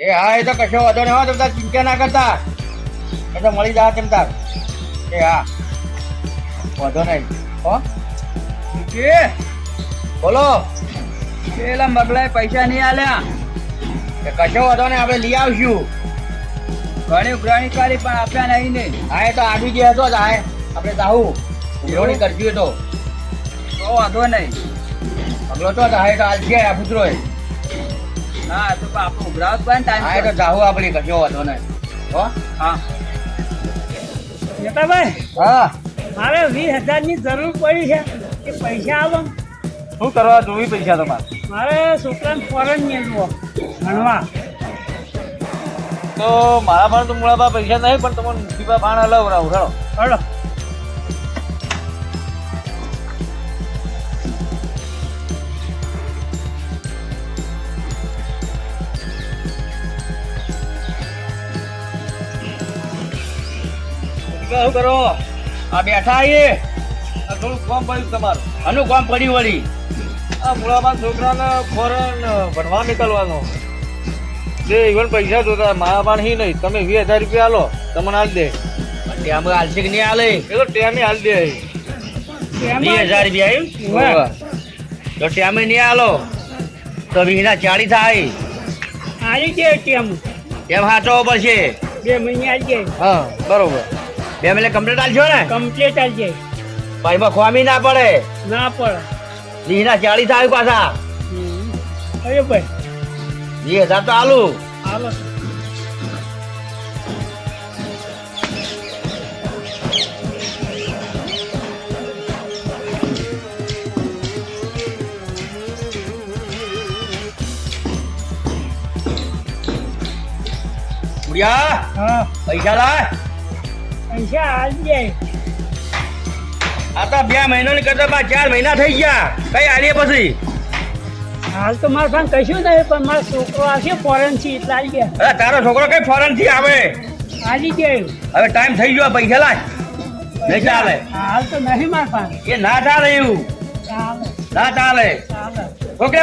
એ હા એ તો કશો વાંધો નહીં હોય તમે ચિંતા ના કરતા. એ તો મળી જાય તેમ તાર. એ હા. વાંધો નહીં. હો? કે? બોલો. પેલા મગલાએ પૈસા નહીં આલ્યા? એ કશો વાંધો નહીં આપણે લઈ આવશું. ઘણી ઉઘરાણી કરી પણ આપ્યા નહીં ને. હા એ તો આવી ગયા હતો જ હા આપણે જાવું ઉઘરણી કરવી તો. તો વાંધો નહીં. મગલો તો હા એ તો હાલ છે આ પુત્રો એ હા તો આપણે ઉઘરાવ પણ હા તો ટાઈમ આપણે કશો વાંધો નહીં હો? હા. નેતાભાઈ હા. મારે વીસ હજારની જરૂર પડી છે કે પૈસા આવો? શું કરવા જોવી પૈસા તમારે? મારે છોકરાને ફોરન મેળવો ભણવા. તો મારા ભાણ તો મૂળાબા પૈસા નહીં પણ તમને મુસીબા ભાણ હલાવ રાવ હેડો. હલો શું કરો. આ બેઠા આવીએ થોડું કોમ પડ્યું તમારું. આનું કામ પડ્યું વળી. આ મૂળાબા છોકરાને ફોરન ભણવા નીકળવાનો. જે ઇવન પૈસા જોતા મારા પણ હી નહીં. તમે વીસ હજાર રૂપિયા આલો તમને હાલ દે. ટેમ હાલશે કે નહીં હાલે? એ તો ટેમે હાલ દે. વીસ હજાર રૂપિયા. આવ્યું તો ટેમે નહીં હાલો. તો વીસના ચાળી થાય. આવી દે ટેમ એમ હાચવો પડશે બે મહિને આવી જાય. હા બરોબર. બે મિનિટ કમ્પ્લીટ આલજો ને. કમ્પ્લીટ આલજે. ભાઈમાં ખોમી ના પડે. ના પડે. વીસના ચાળી થાય પાછા. અરે ભાઈ. વીસ હજાર તો આલુ. આલો પૈસા લાય. પૈસા હાલી જાય આ તો બે મહિનાની કરતા બા ચાર મહિના થઈ ગયા. કઈ આલીએ પછી? હાલ તો મારા પાસે કશું નહીં પણ મારો છોકરો આવશે ફોરેનથી એટલે આવી ગયા અરે તારો છોકરો કઈ ફોરેનથી આવે? આવી ગયા હવે ટાઈમ થઈ ગયો પૈસા લાય. નહીં ચાલે. હાલ તો નહીં મારા પાસે એ ના ચાલે એવું. ના ચાલે. ઓકે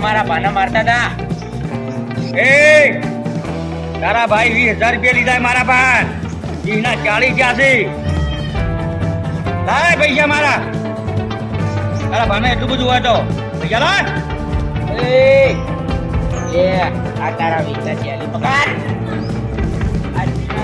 મારા પાના મારતા હતા એ તારા ભાઈ વીસ હજાર રૂપિયા લીધા મારા પાન. ઘીના ચાલીસ છે. લાય પૈસા મારા. તારા ભાને એટલું બધું હોય તો પૈસા લાય. એ, આ તારા વીસના ચાલી. પગાર. આ વીસના